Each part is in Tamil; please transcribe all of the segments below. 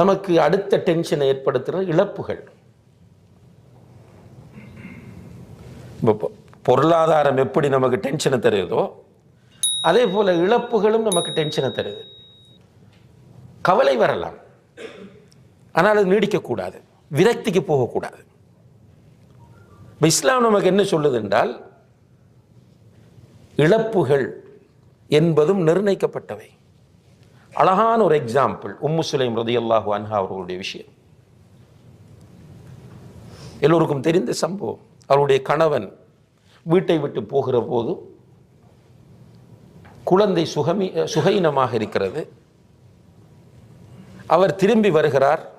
நமக்கு அடுத்த டென்ஷனை ஏற்படுத்துகிற இழப்புகள். இப்போ பொருளாதாரம் எப்படி நமக்கு டென்ஷனை தருதோ அதே போல இழப்புகளும் நமக்கு டென்ஷனை தருது. கவலை வரலாம். ஆனால் அது நீடிக்கக்கூடாது. விரக்திக்கு போகக்கூடாது. இஸ்லாம் நமக்கு என்ன சொல்லுது என்றால் இழப்புகள் என்பதும் நிர்ணயிக்கப்பட்டவை. அழகான ஒரு எக்ஸாம்பிள் உம்மு சுலைம் ரதியல்லாஹு அன்ஹா அவர்களுடைய விஷயம். எல்லோருக்கும் தெரிந்த சம்பவம் அவருடைய கணவன் வீட்டை விட்டு போகிற போது குழந்தை சுகமி சுகையினமாக இருக்கிறது. அவர் திரும்பி வருகிறார்.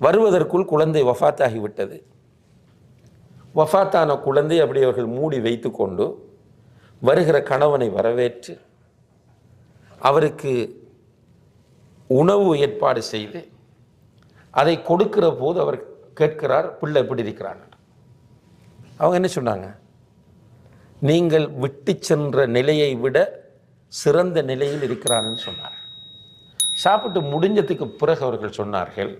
வருவதற்குள் குழந்தை வஃத்தாகிவிட்டது. வஃபாத்தான குழந்தை அப்படி அவர்கள் மூடி வைத்துக்கொண்டு வருகிற கணவனை வரவேற்று அவருக்கு உணவு ஏற்பாடு செய்து அதை கொடுக்கிற போது அவர் கேட்கிறார் பிள்ளை எப்படி இருக்கிறான்? அவங்க என்ன சொன்னாங்க? நீங்கள் விட்டு சென்ற நிலையை விட சிறந்த நிலையில் இருக்கிறான்னு சொன்னார். சாப்பிட்டு முடிஞ்சதுக்கு பிறகு அவர்கள் சொன்னார்கள்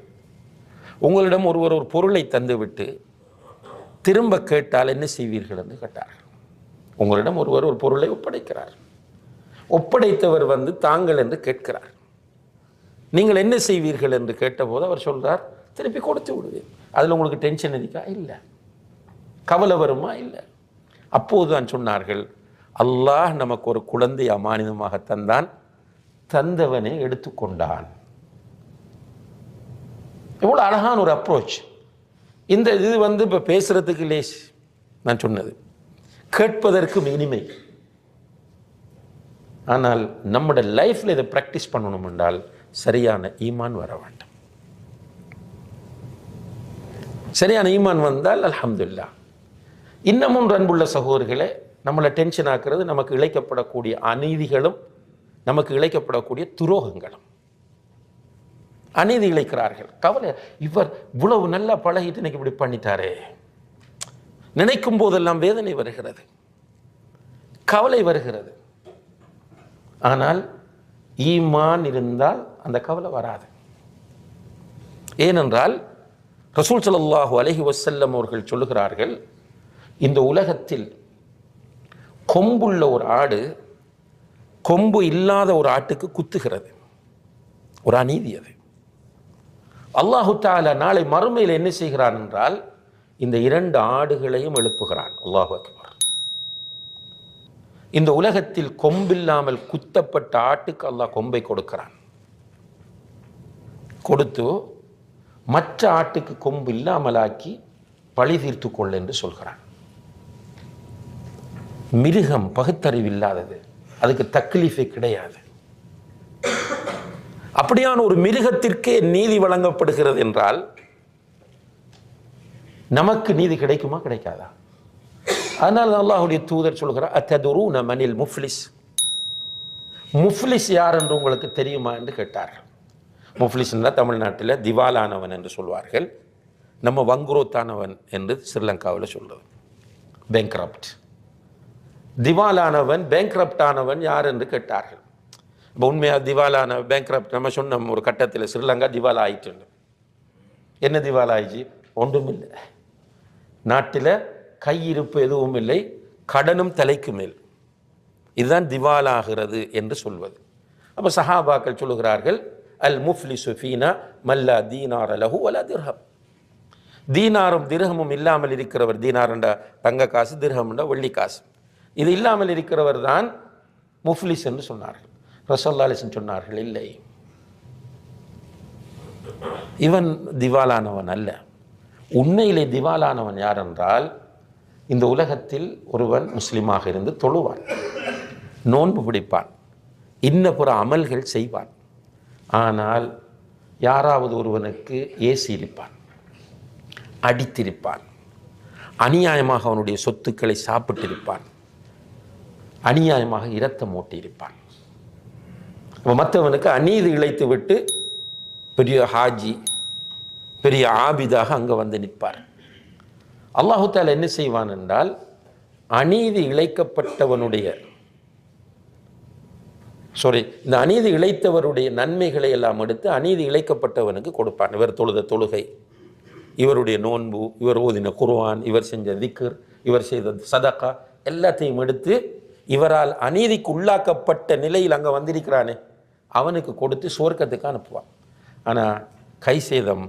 உங்களிடம் ஒருவர் ஒரு பொருளை தந்துவிட்டு திரும்ப கேட்டால் என்ன செய்வீர்கள்? என்று கேட்டார்கள். உங்களிடம் ஒருவர் ஒரு பொருளை ஒப்படைக்கிறார். ஒப்படைத்தவர் வந்து தாங்கள் என்று கேட்கிறார். நீங்கள் என்ன செய்வீர்கள் என்று கேட்டபோது அவர் சொல்கிறார் திருப்பி கொடுத்து விடுவேன். அதில் உங்களுக்கு டென்ஷன் இருக்கா? இல்லை. கவலை வருமா? இல்லை. அப்போதுதான் சொன்னார்கள் அல்லாஹ் நமக்கு ஒரு குழந்தை அமானிதமாக தந்தான் தந்தவனை எடுத்துக்கொண்டான். எவ்வளோ அழகான ஒரு அப்ரோச் இந்த இது வந்து இப்போ பேசுகிறதுக்கு லேஸ் நான் சொன்னது. கேட்பதற்கும் இனிமை. ஆனால் நம்முடைய லைஃப்பில் இதை ப்ராக்டிஸ் பண்ணணும் என்றால் சரியான ஈமான் வர வேண்டும். சரியான ஈமான் வந்தால் அலமதுல்லா இன்னமும் அன்புள்ள சகோதரிகளே நம்மளை டென்ஷன் ஆக்குறது நமக்கு இழைக்கப்படக்கூடிய அநீதிகளும் நமக்கு இழைக்கப்படக்கூடிய துரோகங்களும். அநீதி இழைக்கிறார்கள். கவலை இவர் இவ்வளவு நல்லா பழகிட்டு இன்னைக்கு இப்படி பண்ணிட்டாரே. நினைக்கும் போதெல்லாம் வேதனை வருகிறது. கவலை வருகிறது. ஆனால் ஈமான் இருந்தால் அந்த கவலை வராது. ஏனென்றால் ரசூல் ஸல்லல்லாஹு அலஹி வசல்லம் அவர்கள் சொல்லுகிறார்கள் இந்த உலகத்தில் கொம்புள்ள ஒரு ஆடு கொம்பு இல்லாத ஒரு ஆட்டுக்கு குத்துகிறது. ஒரு அநீதி அது. அல்லாஹு தாலா நாளை மறுமையில் என்ன செய்கிறான் என்றால் இந்த இரண்டு ஆடுகளையும் எழுப்புகிறான். அல்லாஹு அக்பர். இந்த உலகத்தில் கொம்பில்லாமல் குத்தப்பட்ட ஆட்டுக்கு அல்லாஹ் கொம்பை கொடுக்கிறான். கொடுத்து மற்ற ஆட்டுக்கு கொம்பு இல்லாமலாக்கி பழி தீர்த்து கொள் என்று சொல்கிறான். மிருகம் பகுத்தறிவு இல்லாதது அதுக்கு தக்லீஃபே கிடையாது. அப்படியான ஒரு மிருகத்திற்கே நீதி வழங்கப்படுகிறது என்றால் நமக்கு நீதி கிடைக்குமா கிடைக்காதா? அதனால் அல்லாஹுடைய தூதர் சொல்கிறார் அத்ததுரூன மனில் முஃப்லிஸ். முஃப்லிஸ் யார் என்று உங்களுக்கு தெரியுமா என்று கேட்டார். முஃப்லிஸ்னா தமிழ்நாட்டில் திவாலானவன் என்று சொல்வார்கள். நம்ம வங்குரோத்தானவன் என்று ஸ்ரீலங்காவில் சொல்றது பேங்க்ரப்ட் திவாலானவன் பேங்க்ரப்ட் ஆனவன் யார் என்று கேட்டார்கள். இப்போ உண்மையாக திவாலான பேங்க்ரப்ட் நம்ம சொன்னோம் ஒரு கட்டத்தில் ஸ்ரீலங்கா திவாலா ஆயிட்டு என்ன திவாலா ஆயிடுச்சு ஒன்றுமில்லை. நாட்டில் கையிருப்பு எதுவும் இல்லை கடனும் தலைக்கு மேல். இதுதான் திவாலாகிறது என்று சொல்வது. அப்போ சஹாபாக்கள் சொல்லுகிறார்கள் அல் முஃப்லி சுஃபீனா மல்லா தீனார் லஹு அலா திர்ஹம். தீனாரும் திர்ஹமும் இல்லாமல் இருக்கிறவர் தீனார்ண்டா தங்க காசு திர்ஹம்ன்ற வெள்ளி காசு. இது இல்லாமல் இருக்கிறவர் தான் முஃப்லிஸ் என்று சொன்னார்கள். ரசோல்லாலிசன் சொன்னார்கள் இல்லை. இவன் திவாலானவன் அல்ல. உண்மையிலே திவாலானவன் யார் என்றால் இந்த உலகத்தில் ஒருவன் முஸ்லீமாக இருந்து தொழுவான் நோன்பு பிடிப்பான் இன்ன புற அமல்கள் செய்வான். ஆனால் யாராவது ஒருவனுக்கு ஏசி ஏசியிருப்பான் அடித்திருப்பான் அநியாயமாக அவனுடைய சொத்துக்களை சாப்பிட்டிருப்பான் அநியாயமாக இரத்தம் ஓட்டியிருப்பான் மற்றவனுக்கு அநீதி இழைத்து விட்டு பெரிய ஹாஜி பெரிய ஆபிதாக அங்கே வந்து நிற்பார். அல்லாஹு என்ன செய்வான் என்றால் அநீதி இழைக்கப்பட்டவனுடைய சாரி இந்த அநீதி இழைத்தவருடைய நன்மைகளை எல்லாம் எடுத்து அநீதி இழைக்கப்பட்டவனுக்கு கொடுப்பான். இவர் தொழுத தொழுகை இவருடைய நோன்பு இவர் ஓதின குர்வான் இவர் செஞ்ச திக்கர் இவர் செய்த சதக்கா எல்லாத்தையும் எடுத்து இவரால் அநீதிக்கு உள்ளாக்கப்பட்ட நிலையில் அங்கே வந்திருக்கிறானே அவனுக்கு கொடுத்து சுவர்க்கத்துக்கு அனுப்புவான். ஆனால் கை சேதம்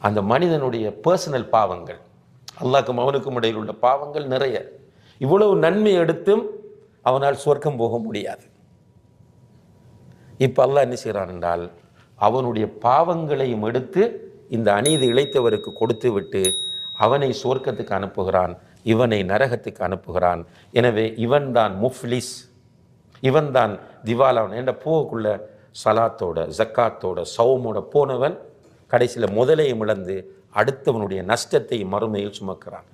அந்த மனிதனுடைய பர்சனல் பாவங்கள் அல்லாக்கும் அவனுக்கும் இடையில் உள்ள பாவங்கள் நிறைய. இவ்வளவு நன்மை எடுத்தும் அவனால் சுவர்க்கம் போக முடியாது. இப்போ அல்லாஹ் என்ன செய்கிறான் என்றால் அவனுடைய பாவங்களையும் எடுத்து இந்த அநீதி இழைத்தவருக்கு கொடுத்து விட்டு அவனை சுவர்க்கத்துக்கு அனுப்புகிறான் இவனை நரகத்துக்கு அனுப்புகிறான். எனவே இவன்தான் முஃப்லிஸ். இவன்தான் திவாலாவன் என்ற போகக்குள்ள சலாத்தோட ஜக்காத்தோட சௌமோட போனவன் கடைசியில் முதலையும் இழந்து அடுத்தவனுடைய நஷ்டத்தை மறுமையில் சுமக்கிறான்.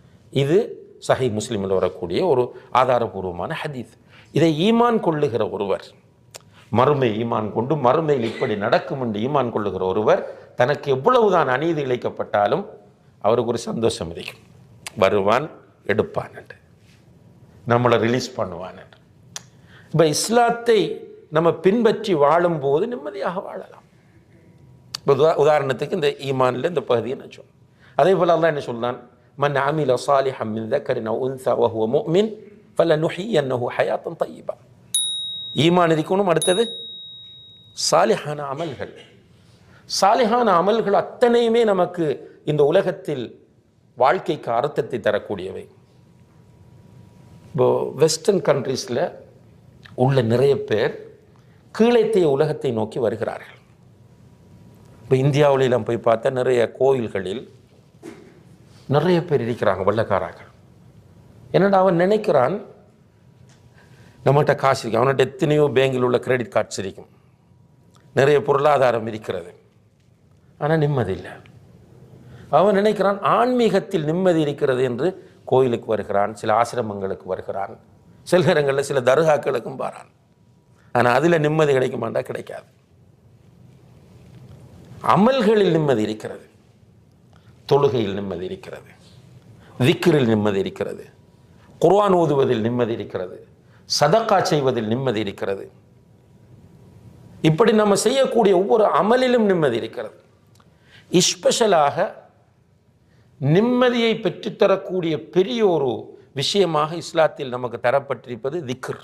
இது சஹி முஸ்லீமில் வரக்கூடிய ஒரு ஆதாரபூர்வமான ஹதீஸ். இதை ஈமான் கொள்ளுகிற ஒருவர் மறுமை ஈமான் கொண்டு மறுமையில் இப்படி நடக்கும் என்று ஈமான் கொள்ளுகிற ஒருவர் தனக்கு எவ்வளவுதான் அநீதி இழைக்கப்பட்டாலும் அவருக்கு ஒரு சந்தோஷம் இருக்கும் வருவான் எடுப்பான் என்று. நம்மளை ரிலீஸ் பண்ணுவான் என்று. இப்போ இஸ்லாத்தை நம்ம பின்பற்றி வாழும்போது நிம்மதியாக வாழலாம். இப்போ உதாரணத்துக்கு இந்த ஈமானில் இந்த பகுதியை நான் அதே போல் அல்லாஹ் என்ன சொல்கிறான் மன் ஆமில சாலிஹம் மின் தக்கரின் உன்சா வஹுவ முமின் ஃபல்ல நுஹி என்னஹு ஹயாத்தம் தையீபா ஈமான் இருக்கணும் அடுத்தது? சாலிஹான அமல்கள். சாலிஹான அமல்கள் அத்தனையுமே நமக்கு இந்த உலகத்தில் வாழ்க்கைக்கு அர்த்தத்தை தரக்கூடியவை. இப்போ வெஸ்டர்ன் கண்ட்ரீஸில் உள்ள நிறைய பேர் கீழைத்திய உலகத்தை நோக்கி வருகிறார்கள். இப்போ இந்தியாவிலாம் போய் பார்த்தா நிறைய கோயில்களில் நிறைய பேர் இருக்கிறாங்க வெள்ளக்காரர்கள். என்னடா அவன் நினைக்கிறான்? நம்மகிட்ட காசு இருக்கு அவன்கிட்ட எத்தனையோ பேங்கில் உள்ள கிரெடிட் கார்ட்ஸ் இருக்கும். நிறைய பொருளாதாரம் இருக்கிறது. ஆனால் நிம்மதி இல்லை. அவன் நினைக்கிறான் ஆன்மீகத்தில் நிம்மதி இருக்கிறது என்று கோயிலுக்கு வருகிறான் சில ஆசிரமங்களுக்கு வருகிறான். சில நேரங்களில் சில தர்காக்களுக்கும் பாரான் ஆனால் அதில் நிம்மதி கிடைக்குமாண்டா? கிடைக்காது. அமல்களில் நிம்மதி இருக்கிறது. தொழுகையில் நிம்மதி இருக்கிறது. திக்கிரில் நிம்மதி இருக்கிறது. குர்ஆன் ஓதுவதில் நிம்மதி இருக்கிறது. சதக்கா செய்வதில் நிம்மதி இருக்கிறது. இப்படி நம்ம செய்யக்கூடிய ஒவ்வொரு அமலிலும் நிம்மதி இருக்கிறது. இஸ்பெஷலாக நிம்மதியை பெற்றுத்தரக்கூடிய பெரிய ஒரு விஷயமாக இஸ்லாத்தில் நமக்கு தரப்பட்டிருப்பது திக்ர்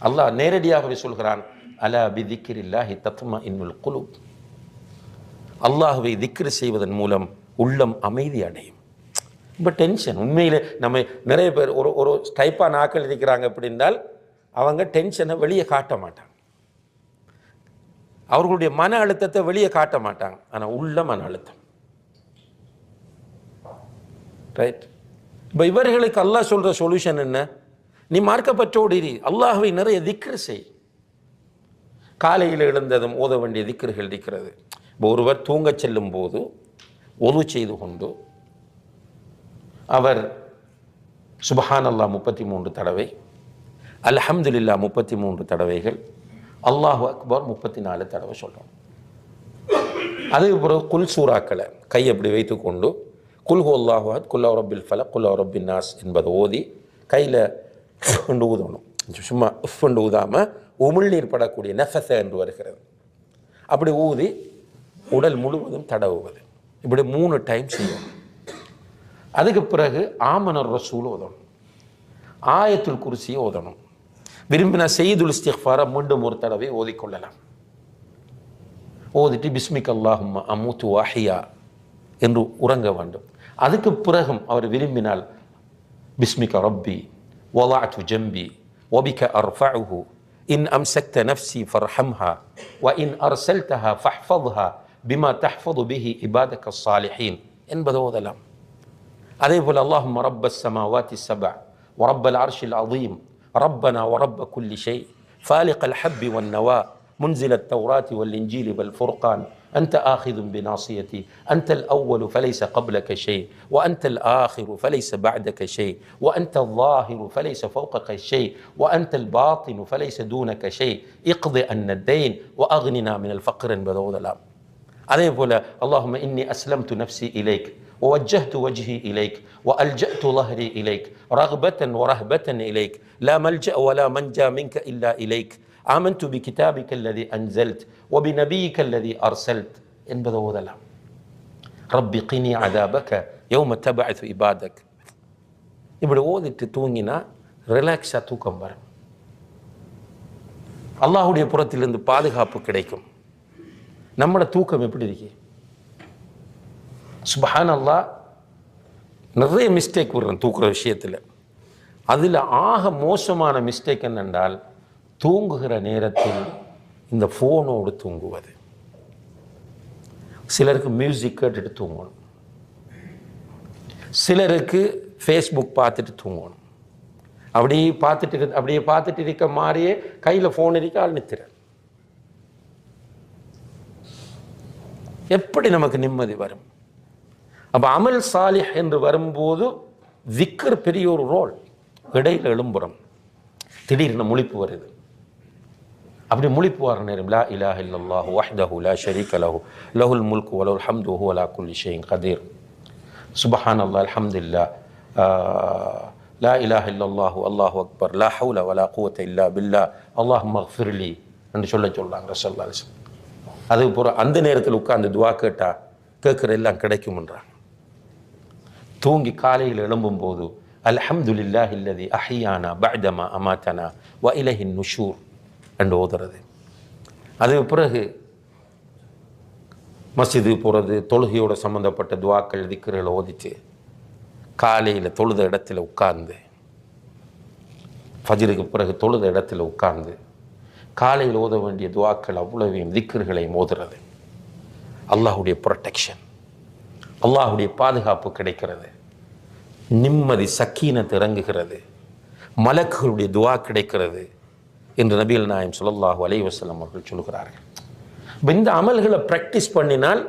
அல்லாஹ் நேரடியாகவே சொல்கிறான் அலா பி திக்ரில்லாஹி தத்மா இன்னுல் குலூப். அல்லாஹுவை திக்ரு செய்வதன் மூலம் உள்ளம் அமைதி அடையும். இப்போ டென்ஷன் உண்மையிலே நம்ம நிறைய பேர் ஒரு ஒரு டைப்பாக நாக்கள் இருக்கிறாங்க அப்படின்னால் அவங்க டென்ஷனை வெளியே காட்ட மாட்டாங்க. அவர்களுடைய மன அழுத்தத்தை வெளியே காட்ட மாட்டாங்க. ஆனால் உள்ள மன அழுத்தம். ரைட் இப்போ இவர்களுக்கு அல்லாஹ் சொல்கிற சொல்யூஷன் என்ன? நீ மார்க்கப்பற்றோடு இரு. நிறைய திக்ரு செய். காலையில் எழுந்ததும் ஓத வேண்டிய திக்ருகள் இருக்கிறது. இப்போ ஒருவர் தூங்கச் செல்லும் போது ஒது செய்து கொண்டு அவர் சுபஹான் அல்லாஹ் முப்பத்தி மூன்று தடவை அல்ஹம்துலில்லா முப்பத்தி மூன்று தடவைகள் அல்லாஹு அக்பர் முப்பத்தி நாலு தடவை சொல்கிறோம் அதுக்கு பிறகு குல் சூறாக்களை கை அப்படி வைத்துக்கொண்டு கொண்டு ஹு அல்லாஹுத் குல்லா ரப்பில் ஃபல குல்லா ரப்பின் நாஸ் என்பதை ஓதி கையில் கொண்டு ஊதணும். சும்மா உஃப் கொண்டு ஊதாமல் உமிழ்நீர் படக்கூடிய நெஃபச என்று வருகிறது. அப்படி ஊதி உடல் முழுவதும் தடவுவது. இப்படி மூணு டைம் செய்யணும். அதுக்கு பிறகு ஆமனர் ரசூல் ஓதணும். ஆயத்துல் குருசியை ஓதணும். விரும்பின செய்துல் இஸ்திஃபாரை மீண்டும் ஒரு தடவை ஓதிக்கொள்ளலாம். ஓதிட்டு பிஸ்மிக் அல்லாஹும் அமுத்து வாஹியா என்று உறங்க வேண்டும். அதுக்கு பிறகும் அவர் விரும்பினால் பிஸ்மிக ரப்பி ஒலாட் ஜம்பி ஒபிக அர்ஃபு இன் அம்சக்த நஃப்சி ஃபர்ஹம்ஹா வ இன் அர் அர்சல்தஹா ஃபஹ்ஃபத்ஹா بما تحفظ به عبادك الصالحين என்பது ஓதலாம் அதே போல் اللهم رب السماوات السبع ورب العرش العظيم ربنا ورب كل شيء فالق الحب والنوى منزل التوراة والإنجيل والفرقان أنت آخذ بناصيتي أنت الأول فليس قبلك شيء وأنت الآخر فليس بعدك شيء وأنت الظاهر فليس فوقك شيء وأنت الباطن فليس دونك شيء اقض أن الدين وأغننا من الفقر بذو ظلام அதே போல اللهم إني أسلمت نفسي إليك ووجهت وجهي إليك وألجأت ظهري إليك رغبة ورهبة إليك لا ملجأ ولا منجا منك إلا إليك ஆமன் து பி கிதாபிக் அல்லதி அன்சல்த் ஒபி நபீக் அல்லதி அர்சல்த் என்பதை ஓதலாம் ரப்பி கினி அதாபக யௌம தபஅத் இபாதக் இப்படி ஓதிட்டு தூங்கினா ரிலாக்ஸாக தூக்கம் வரும் அல்லாஹுடைய புறத்திலிருந்து பாதுகாப்பு கிடைக்கும் நம்மளோட தூக்கம் எப்படி இருக்கு? சுபஹான் அல்லா நிறைய மிஸ்டேக் வரும் தூக்குற விஷயத்தில். அதில் ஆக மோசமான மிஸ்டேக் என்னென்றால் தூங்குகிற நேரத்தில் இந்த ஃபோனோடு தூங்குவது. சிலருக்கு மியூசிக் கேட்டுட்டு தூங்கணும். சிலருக்கு ஃபேஸ்புக் பார்த்துட்டு தூங்கணும். அப்படியே பார்த்துட்டு அப்படியே பார்த்துட்டு இருக்க மாதிரியே கையில் ஃபோன் இருக்க ஆள் நிற்கிறார் எப்படி நமக்கு நிம்மதி வரும்? அப்போ அமல் சாலிஹ் என்று வரும்போது விக்கர் பெரிய ஒரு ரோல். இடையில் எழும்புறம். திடீர்னு முழிப்பு வருது. அப்படி முழிப்பு வர நேரம் லா இலாஹ இல்லல்லாஹு வஹ்தஹு லா ஷரீக லஹு லஹுல் முல்கு வலஹுல் ஹம்து ஹு அலா குல்லி ஷைஇன் கதீர். சுபஹான் அல்லாஹ் அல்ஹம்துலில்லா லா இலாஹ இல்லல்லாஹு அல்லாஹு அக்பர் லா ஹவுல வலா குவத்த இல்லா பில்லா. அல்லாஹ் மஃபிர்லி என்று சொல்ல சொல்கிறாங்க ரசல்லா அலிஸ்லாம் அதுக்கு பிற அந்த நேரத்தில் உட்காந்து துவா கேட்டால் கேட்குற எல்லாம் கிடைக்கும்ன்றாங்க. தூங்கி காலையில் எழும்பும் போது அல்ஹம்துலில்லாஹ் இல்லதி அஹியானா பைதமா அமாத்தனா வ இலஹின் நுஷூர் என்று ஓதுறது. அதுக்கு பிறகு மஸ்ஜிது போகிறது தொழுகையோட சம்மந்தப்பட்ட துவாக்கள் திக்கர்களை ஓதிச்சு காலையில் தொழுத இடத்துல உட்கார்ந்து ஃபஜ்ருக்கு பிறகு தொழுத இடத்துல உட்கார்ந்து காலையில் ஓத வேண்டிய துவாக்கள் அவ்வளவையும் திக்கர்களையும் ஓதுறது அல்லாஹுடைய ப்ரொட்டெக்ஷன் அல்லாஹுடைய பாதுகாப்பு கிடைக்கிறது. நிம்மதி சக்கீனத்து இறங்குகிறது. மலக்குகளுடைய துவா கிடைக்கிறது என்று நபிகள் நாயம் ஸல்லல்லாஹு அலை வசலம் அவர்கள் சொல்கிறார்கள். இப்போ இந்த அமல்களை ப்ராக்டிஸ் பண்ணினால்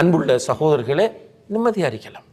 அன்புள்ள சகோதரர்களே நிம்மதியாக இருக்கலாம்.